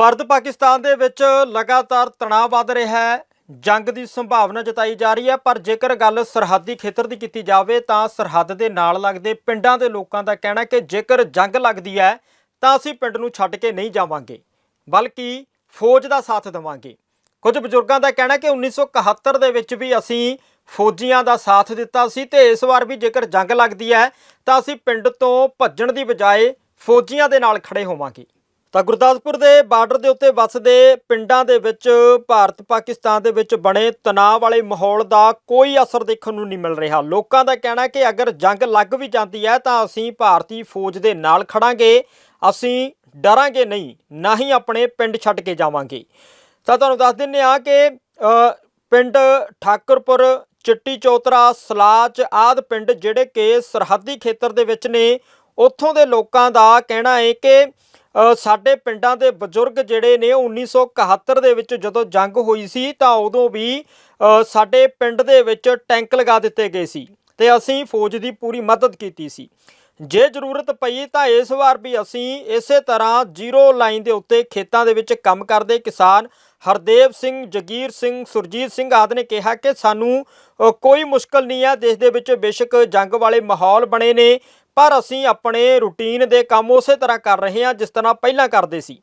ਭਾਰਤ ਪਾਕਿਸਤਾਨ ਦੇ ਵਿੱਚ ਲਗਾਤਾਰ ਤਣਾਅ ਵੱਧ ਰਿਹਾ ਹੈ, ਜੰਗ ਦੀ ਸੰਭਾਵਨਾ ਜਤਾਈ ਜਾ ਰਹੀ ਹੈ, ਪਰ ਜੇਕਰ ਗੱਲ ਸਰਹੱਦੀ ਖੇਤਰ ਦੀ ਕੀਤੀ ਜਾਵੇ ਤਾਂ ਸਰਹੱਦ ਦੇ ਨਾਲ ਲੱਗਦੇ ਪਿੰਡਾਂ ਦੇ ਲੋਕਾਂ ਦਾ ਕਹਿਣਾ ਕਿ ਜੇਕਰ ਜੰਗ ਲੱਗਦੀ ਹੈ, ਤਾਂ ਅਸੀਂ ਪਿੰਡ ਨੂੰ ਛੱਡ ਕੇ ਨਹੀਂ ਜਾਵਾਂਗੇ, ਬਲਕਿ ਫੌਜ ਦਾ ਸਾਥ ਦੇਵਾਂਗੇ। ਕੁਝ ਬਜ਼ੁਰਗਾਂ ਦਾ ਕਹਿਣਾ ਕਿ 1971 ਦੇ ਵਿੱਚ ਵੀ ਅਸੀਂ ਫੌਜੀਆਂ ਦਾ ਸਾਥ ਦਿੱਤਾ ਸੀ ਤੇ ਇਸ ਵਾਰ ਵੀ ਜੇਕਰ ਜੰਗ ਲੱਗਦੀ ਹੈ, ਤਾਂ ਅਸੀਂ ਪਿੰਡ ਤੋਂ ਭੱਜਣ ਦੀ ਬਜਾਏ ਫੌਜੀਆਂ ਦੇ ਨਾਲ ਖੜੇ ਹੋਵਾਂਗੇ। ਤਾਂ ਗੁਰਦਾਸਪੁਰ ਦੇ ਬਾਰਡਰ ਦੇ ਉੱਤੇ ਵੱਸਦੇ ਪਿੰਡਾਂ ਦੇ ਵਿੱਚ ਭਾਰਤ ਪਾਕਿਸਤਾਨ ਦੇ ਵਿੱਚ ਬਣੇ ਤਣਾਅ ਵਾਲੇ ਮਾਹੌਲ ਦਾ ਕੋਈ ਅਸਰ ਦੇਖਣ ਨੂੰ ਨਹੀਂ ਮਿਲ ਰਿਹਾ। ਲੋਕਾਂ ਦਾ ਕਹਿਣਾ ਕਿ ਅਗਰ ਜੰਗ ਲੱਗ ਵੀ ਜਾਂਦੀ ਹੈ ਤਾਂ ਅਸੀਂ ਭਾਰਤੀ ਫੌਜ ਦੇ ਨਾਲ ਖੜਾਂਗੇ, ਅਸੀਂ ਡਰਾਂਗੇ ਨਹੀਂ, ਨਾ ਹੀ ਆਪਣੇ ਪਿੰਡ ਛੱਡ ਕੇ ਜਾਵਾਂਗੇ। ਤਾਂ ਤੁਹਾਨੂੰ ਦੱਸ ਦਿੰਨੇ ਆ ਕਿ ਪਿੰਡ ਠਾਕਰਪੁਰ, ਚਿੱਟੀ ਚੌਤਰਾ, ਸਲਾਚ ਆਦ ਪਿੰਡ ਜਿਹੜੇ ਕਿ ਸਰਹੱਦੀ ਖੇਤਰ ਦੇ ਵਿੱਚ ਨੇ, ਉੱਥੋਂ ਦੇ ਲੋਕਾਂ ਦਾ ਕਹਿਣਾ ਹੈ ਕਿ ਸਾਡੇ ਪਿੰਡਾਂ ਦੇ ਬਜ਼ੁਰਗ ਜਿਹੜੇ ਨੇ ਉਹ 1971 ਦੇ ਵਿੱਚ ਜਦੋਂ ਜੰਗ ਹੋਈ ਸੀ ਤਾਂ ਉਦੋਂ ਵੀ ਸਾਡੇ ਪਿੰਡ ਦੇ ਵਿੱਚ ਟੈਂਕ ਲਗਾ ਦਿੱਤੇ ਗਏ ਸੀ ਤੇ ਅਸੀਂ ਫੌਜ ਦੀ ਪੂਰੀ ਮਦਦ ਕੀਤੀ ਸੀ। ਜੇ ਜ਼ਰੂਰਤ ਪਈ ਤਾਂ ਇਸ ਵਾਰ ਵੀ ਅਸੀਂ ਇਸੇ ਤਰ੍ਹਾਂ ਜ਼ੀਰੋ ਲਾਈਨ ਦੇ ਉੱਤੇ ਖੇਤਾਂ ਦੇ ਵਿੱਚ ਕੰਮ ਕਰਦੇ ਕਿਸਾਨ ਹਰਦੇਵ ਸਿੰਘ, ਜਗੀਰ ਸਿੰਘ, ਸੁਰਜੀਤ ਸਿੰਘ ਆਦਿ ਨੇ ਕਿਹਾ ਕਿ ਸਾਨੂੰ ਕੋਈ ਮੁਸ਼ਕਲ ਨਹੀਂ ਹੈ। ਦੇਸ਼ ਦੇ ਵਿੱਚ ਬੇਸ਼ੱਕ ਜੰਗ ਵਾਲੇ ਮਾਹੌਲ ਬਣੇ ਨੇ। ਪਰ ਅਸੀਂ ਆਪਣੇ ਰੂਟੀਨ ਦੇ ਕੰਮ ਉਸੇ ਤਰ੍ਹਾਂ ਕਰ ਰਹੇ ਹਾਂ ਜਿਸ ਤਰ੍ਹਾਂ ਪਹਿਲਾਂ ਕਰਦੇ ਸੀ।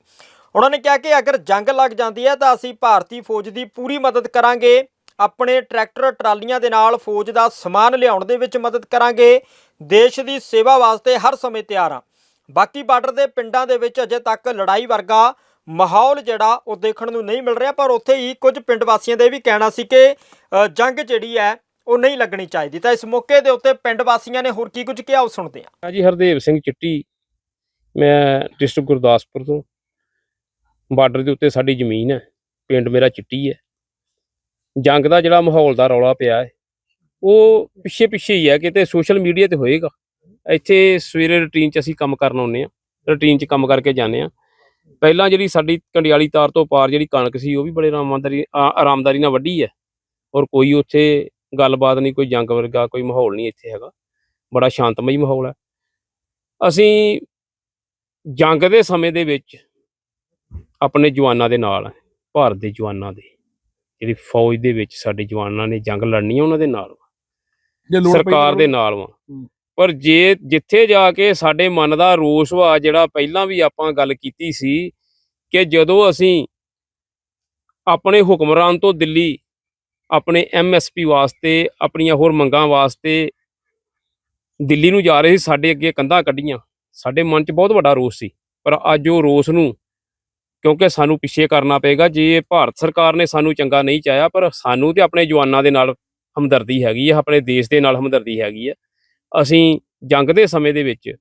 ਉਹਨਾਂ ਨੇ ਕਿਹਾ ਕਿ ਅਗਰ ਜੰਗ ਲੱਗ ਜਾਂਦੀ ਹੈ ਤਾਂ ਅਸੀਂ ਭਾਰਤੀ ਫੌਜ ਦੀ ਪੂਰੀ ਮਦਦ ਕਰਾਂਗੇ, ਆਪਣੇ ਟਰੈਕਟਰ ਟਰਾਲੀਆਂ ਦੇ ਨਾਲ ਫੌਜ ਦਾ ਸਮਾਨ ਲਿਆਉਣ ਦੇ ਵਿੱਚ ਮਦਦ ਕਰਾਂਗੇ, ਦੇਸ਼ ਦੀ ਸੇਵਾ ਵਾਸਤੇ ਹਰ ਸਮੇਂ ਤਿਆਰ ਹਾਂ। ਬਾਕੀ ਬਾਰਡਰ ਦੇ ਪਿੰਡਾਂ ਦੇ ਵਿੱਚ ਅਜੇ ਤੱਕ ਲੜਾਈ ਵਰਗਾ ਮਾਹੌਲ ਜਿਹੜਾ ਉਹ ਦੇਖਣ ਨੂੰ ਨਹੀਂ ਮਿਲ ਰਿਹਾ, ਪਰ ਉੱਥੇ ਹੀ ਕੁਝ ਪਿੰਡ ਵਾਸੀਆਂ ਦਾ ਇਹ ਵੀ ਕਹਿਣਾ ਸੀ ਕਿ ਜੰਗ ਜਿਹੜੀ ਹੈ ਉਹ ਨਹੀਂ ਲੱਗਣੀ ਚਾਹੀਦੀ। ਤਾਂ ਇਸ ਮੌਕੇ ਦੇ ਉੱਤੇ ਪਿੰਡ ਵਾਸੀਆਂ ਨੇ ਹੋਰ ਕੀ ਕੁਝ ਕਿਹਾ, ਉਹ ਸੁਣਦੇ ਹਾਂ। ਹਾਂ ਹਰਦੇਵ ਸਿੰਘ ਚਿੱਟੀ। ਮੈਂ ਡਿਸਟ੍ਰਿਕਟ ਗੁਰਦਾਸਪੁਰ ਤੋਂ। ਬਾਰਡਰ ਦੇ ਉੱਤੇ ਸਾਡੀ ਜ਼ਮੀਨ ਹੈ। ਪਿੰਡ ਮੇਰਾ ਚਿੱਟੀ ਹੈ। ਜੰਗ ਦਾ ਜਿਹੜਾ ਮਾਹੌਲ ਦਾ ਰੌਲਾ ਪਿਆ ਹੈ, ਉਹ ਪਿੱਛੇ ਪਿੱਛੇ ਹੀ ਹੈ ਕਿਤੇ ਸੋਸ਼ਲ ਮੀਡੀਆ ਤੇ ਹੋਏਗਾ। ਇੱਥੇ ਸਵੇਰੇ ਰੁਟੀਨ 'ਚ ਅਸੀਂ ਕੰਮ ਕਰਨ ਆਉਂਦੇ ਆ ਰੁਟੀਨ 'ਚ ਕੰਮ ਕਰਕੇ ਜਾਂਦੇ ਆ ਪਹਿਲਾਂ ਜਿਹੜੀ ਸਾਡੀ ਕੰਡਿਆਲੀ ਤਾਰ ਤੋਂ ਪਾਰ ਜਿਹੜੀ ਕਣਕ ਸੀ, ਉਹ ਵੀ ਬੜੇ ਆਰਾਮਦਾਰੀ ਆਰਾਮਦਾਰੀ ਨਾਲ ਵੱਢੀ ਹੈ। ਔਰ ਕੋਈ ਉੱਥੇ ਗੱਲਬਾਤ ਨਹੀਂ ਕੋਈ ਜੰਗ ਵਰਗਾ ਕੋਈ ਮਾਹੌਲ ਨਹੀਂ ਇੱਥੇ ਹੈਗਾ। ਬੜਾ ਸ਼ਾਂਤਮਈ ਮਾਹੌਲ ਹੈ। ਅਸੀਂ ਜੰਗ ਦੇ ਸਮੇਂ ਦੇ ਵਿੱਚ ਆਪਣੇ ਜਵਾਨਾਂ ਦੇ ਨਾਲ ਭਾਰਤ ਦੇ ਜਵਾਨਾਂ ਦੇ। ਜਿਹੜੀ ਫੌਜ ਦੇ ਵਿੱਚ ਸਾਡੇ ਜਵਾਨਾਂ ਨੇ ਜੰਗ ਲੜਨੀ ਹੈ ਉਹਨਾਂ ਦੇ ਨਾਲ ਸਰਕਾਰ ਦੇ ਨਾਲ ਵਾ। ਪਰ ਜੇ ਜਿੱਥੇ ਜਾ ਕੇ ਸਾਡੇ ਮਨ ਦਾ ਰੋਸ ਵਾ ਜਿਹੜਾ ਪਹਿਲਾਂ ਵੀ ਆਪਾਂ ਗੱਲ ਕੀਤੀ ਸੀ ਕਿ ਜਦੋਂ ਅਸੀਂ ਆਪਣੇ ਹੁਕਮਰਾਨ ਤੋਂ ਦਿੱਲੀ ਆਪਣੇ ਐਮਐਸਪੀ ਵਾਸਤੇ, ਆਪਣੀਆਂ ਹੋਰ ਮੰਗਾਂ ਵਾਸਤੇ ਦਿੱਲੀ ਨੂੰ ਜਾ ਰਹੇ ਸੀ, ਸਾਡੇ ਅੱਗੇ ਕੰਧਾਂ ਕੱਢੀਆਂ। ਸਾਡੇ ਮਨ 'ਚ ਬਹੁਤ ਵੱਡਾ ਰੋਸ ਸੀ, ਪਰ ਅੱਜ ਉਹ ਰੋਸ ਨੂੰ, ਕਿਉਂਕਿ ਸਾਨੂੰ ਪਿੱਛੇ ਕਰਨਾ ਪਏਗਾ, ਜੇ ਭਾਰਤ ਸਰਕਾਰ ਨੇ ਸਾਨੂੰ ਚੰਗਾ ਨਹੀਂ ਚਾਹਿਆ, ਪਰ ਸਾਨੂੰ ਤੇ ਆਪਣੇ ਜਵਾਨਾਂ ਦੇ ਨਾਲ ਹਮਦਰਦੀ ਹੈਗੀ ਹੈ ਆਪਣੇ ਦੇਸ਼ ਦੇ ਨਾਲ ਹਮਦਰਦੀ ਹੈਗੀ ਹੈ ਅਸੀਂ ਜੰਗ ਦੇ ਸਮੇਂ ਦੇ ਵਿੱਚ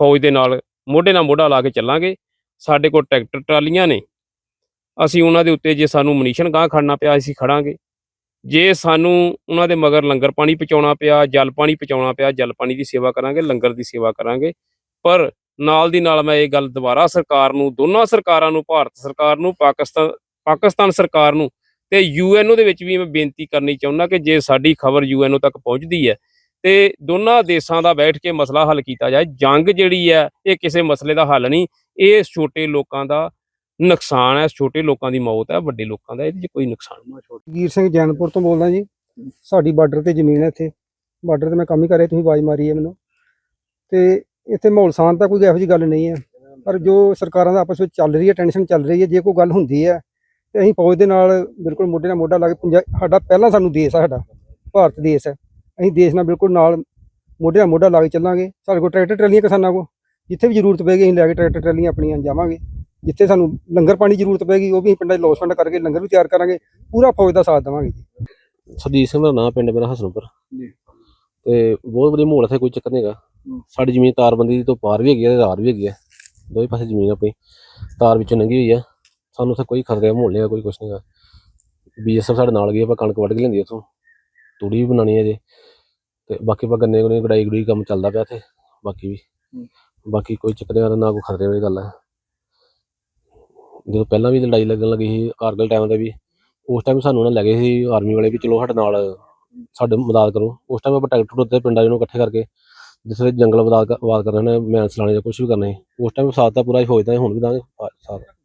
ਫੌਜ ਦੇ ਨਾਲ ਮੋਢੇ ਨਾਲ ਮੋਢਾ ਲਾ ਕੇ ਚੱਲਾਂਗੇ। ਸਾਡੇ ਕੋਲ ਟਰੈਕਟਰ ਟਰਾਲੀਆਂ ਨੇ। ਅਸੀਂ ਉਹਨਾਂ ਦੇ ਉੱਤੇ ਜੇ ਸਾਨੂੰ ਮਨੀਸ਼ਨ ਗਾਹ ਖੜਨਾ ਪਿਆ, ਅਸੀਂ ਖੜਾਂਗੇ। ਜੇ ਸਾਨੂੰ ਉਹਨਾਂ ਦੇ ਮਗਰ ਲੰਗਰ ਪਾਣੀ ਪਹੁੰਚਾਉਣਾ ਪਿਆ, ਜਲ ਪਾਣੀ ਪਹੁੰਚਾਉਣਾ ਪਿਆ, ਜਲ ਪਾਣੀ ਦੀ ਸੇਵਾ ਕਰਾਂਗੇ, ਲੰਗਰ ਦੀ ਸੇਵਾ ਕਰਾਂਗੇ, ਪਰ ਨਾਲ ਦੀ ਨਾਲ ਮੈਂ ਇਹ ਗੱਲ ਦੁਬਾਰਾ ਸਰਕਾਰ ਨੂੰ, ਦੋਨਾਂ ਸਰਕਾਰਾਂ ਨੂੰ, ਭਾਰਤ ਸਰਕਾਰ ਨੂੰ, ਪਾਕਿਸਤਾਨ ਪਾਕਿਸਤਾਨ ਸਰਕਾਰ ਨੂੰ ਤੇ ਯੂਐਨਓ ਦੇ ਵਿੱਚ ਵੀ ਮੈਂ ਬੇਨਤੀ ਕਰਨੀ ਚਾਹੁੰਦਾ ਕਿ ਜੇ ਸਾਡੀ ਖਬਰ ਯੂਐਨਓ ਤੱਕ ਪਹੁੰਚਦੀ ਹੈ ਤੇ ਦੋਨਾਂ ਦੇਸ਼ਾਂ ਦਾ ਬੈਠ ਕੇ ਮਸਲਾ ਹੱਲ ਕੀਤਾ ਜਾਏ। ਜੰਗ ਜਿਹੜੀ ਹੈ, ਇਹ ਕਿਸੇ ਮਸਲੇ ਦਾ ਹੱਲ ਨਹੀਂ, ਇਹ ਛੋਟੇ ਲੋਕਾਂ ਦਾ ਨੁਕਸਾਨ ਹੈ, ਛੋਟੇ ਲੋਕਾਂ ਦੀ ਮੌਤ ਹੈ, ਵੱਡੇ ਲੋਕਾਂ ਦਾ, ਇਹਦੇ 'ਚ ਕੋਈ ਨੁਕਸਾਨ ਨਹੀਂ। ਵੀਰ ਸਿੰਘ ਜੈਨਪੁਰ ਤੋਂ ਬੋਲਦਾ ਜੀ। ਸਾਡੀ ਬਾਰਡਰ ਤੇ ਜ਼ਮੀਨ ਹੈ ਇੱਥੇ। ਬਾਰਡਰ ਤੇ ਮੈਂ ਕੰਮ ਹੀ ਕਰ ਰਿਹਾ, ਤੁਸੀਂ ਆਵਾਜ਼ ਮਾਰੀ ਹੈ ਮੈਨੂੰ। ਤੇ ਇੱਥੇ ਮਾਹੌਲ ਸ਼ਾਂਤ ਤਾਂ ਕੋਈ ਇਹੋ ਜਿਹੀ ਗੱਲ ਨਹੀਂ ਹੈ। ਪਰ ਜੋ ਸਰਕਾਰਾਂ ਦਾ ਆਪਸ ਵਿੱਚ ਚੱਲ ਰਹੀ ਹੈ, ਟੈਨਸ਼ਨ ਚੱਲ ਰਹੀ ਹੈ, ਜੇ ਕੋਈ ਗੱਲ ਹੁੰਦੀ ਹੈ, ਤੇ ਅਸੀਂ ਫੌਜ ਦੇ ਨਾਲ ਬਿਲਕੁਲ ਮੋਢੇ ਨਾਲ ਮੋਢਾ ਲਾ ਕੇ ਪੰਜਾ- ਸਾਡਾ ਪਹਿਲਾਂ ਸਾਨੂੰ ਦੇਸ਼ ਆ ਸਾਡਾ। ਭਾਰਤ ਦੇਸ਼ ਹੈ। ਅਸੀਂ ਦੇਸ਼ ਨਾਲ ਬਿਲਕੁਲ ਨਾਲ ਮੋਢੇ ਨਾਲ ਮੋਢਾ ਲਾ ਕੇ ਚੱਲਾਂਗੇ। ਸਾਡੇ ਕੋਲ ਟਰੈਕਟਰ ਟਰਾਲੀਆਂ ਕਿਸਾਨਾਂ ਕੋਲ। ਜਿੱਥੇ ਵੀ ਜ਼ਰੂਰਤ ਪਏਗੀ, ਅਸੀਂ ਲੈ ਕੇ ਟਰੈਕਟਰ ਟਰਾਲੀਆਂ ਆਪਣੀਆਂ ਜਾਵਾਂਗੇ। ਜਿੱਥੇ ਸਾਨੂੰ ਲੰਗਰ ਪਾਣੀ ਦੀ ਜ਼ਰੂਰਤ ਪਏਗੀ ਉਹ ਵੀ ਪਿੰਡਾਂ 'ਚ ਲੋਸਮੈਂਟ ਕਰਕੇ ਲੰਗਰ ਵੀ ਤਿਆਰ ਕਰਾਂਗੇ ਪੂਰਾ ਫੌਜ ਦਾ ਸਾਥ ਦੇਵਾਂਗੇ ਜੀ। ਸਰਜੀਤ ਸਿੰਘ ਦਾ ਨਾਂ ਪਿੰਡ ਮੇਰਾ ਹਸਨਪੁਰ। ਜੀ। ਤੇ ਬਹੁਤ ਵਧੀਆ ਮਾਹੌਲ ਇੱਥੇ ਕੋਈ ਚੱਕਰ ਨਹੀਂ ਹੈਗਾ। ਸਾਡੀ ਜ਼ਮੀਨ ਤਾਰਬੰਦੀ ਤੋਂ ਪਾਰ ਵੀ ਹੈਗੀ ਹੈ ਤੇ ਵੀ ਹੈਗੀ ਹੈ ਦੋਵੇਂ ਪਾਸੇ ਜ਼ਮੀਨ ਆਪਣੀ। ਤਾਰ ਵਿੱਚੋਂ ਲੰਘੀ ਹੋਈ ਹੈ ਸਾਨੂੰ ਉੱਥੇ ਕੋਈ ਖਤਰੇ ਮਾਹੌਲ ਨਹੀਂ ਹੈਗਾ ਕੋਈ ਕੁਛ ਨਹੀਂ ਹੈਗਾ। ਬੀਐਸਐਫ ਸਾਡੇ ਨਾਲ ਗਈ ਆਪਾਂ ਕਣਕ ਵੱਢ ਕੇ ਲੈਂਦੀ ਉੱਥੋਂ। ਤੂੜੀ ਵੀ ਬਣਾਉਣੀ ਹੈ ਜੇ ਤੇ ਬਾਕੀ ਆਪਾਂ ਗੰਨੇ ਗੁੰਨੇ ਗੜਾਈ ਗੜੂਈ ਕੰਮ ਚੱਲਦਾ ਪਿਆ ਇੱਥੇ। ਬਾਕੀ ਵੀ। ਬਾਕੀ ਕੋਈ ਚੱਕਰ ਨਹੀਂ ਨਾ ਕੋਈ ਖਤਰੇ ਵਾਲੀ ਗੱਲ ਹੈ ਜਦੋਂ ਪਹਿਲਾਂ ਵੀ ਲੜਾਈ ਲੱਗਣ ਲੱਗੀ ਸੀ ਕਾਰਗਲ ਟਾਈਮ ਤੇ ਵੀ, ਉਸ ਟਾਈਮ ਸਾਨੂੰ ਉਹਨਾਂ ਲੈ ਗਏ ਸੀ ਆਰਮੀ ਵਾਲੇ ਵੀ, ਚਲੋ ਸਾਡੇ ਨਾਲ ਸਾਡੇ ਮਦਦ ਕਰੋ। ਉਸ ਟਾਈਮ ਆਪਾਂ ਟਰੈਕਟਰ ਉੱਤੇ ਪਿੰਡਾਂ ਜਿਹਨੂੰ ਇਕੱਠੇ ਕਰਕੇ, ਜਿਸ ਜੰਗਲ ਮਦਦ ਕ- ਆਬਾਦ ਕਰਨਾ, ਨੇ ਮੈਨ ਚਲਾਣੇ ਜਾਂ ਕੁਝ ਵੀ ਕਰਨਾ ਉਸ ਟਾਈਮ ਸਾਥ ਤਾਂ ਪੂਰਾ ਹੀ ਫੌਜ ਦਾ ਹੁਣ ਵੀ ਦਾਂਗੇ ਸਾਥ।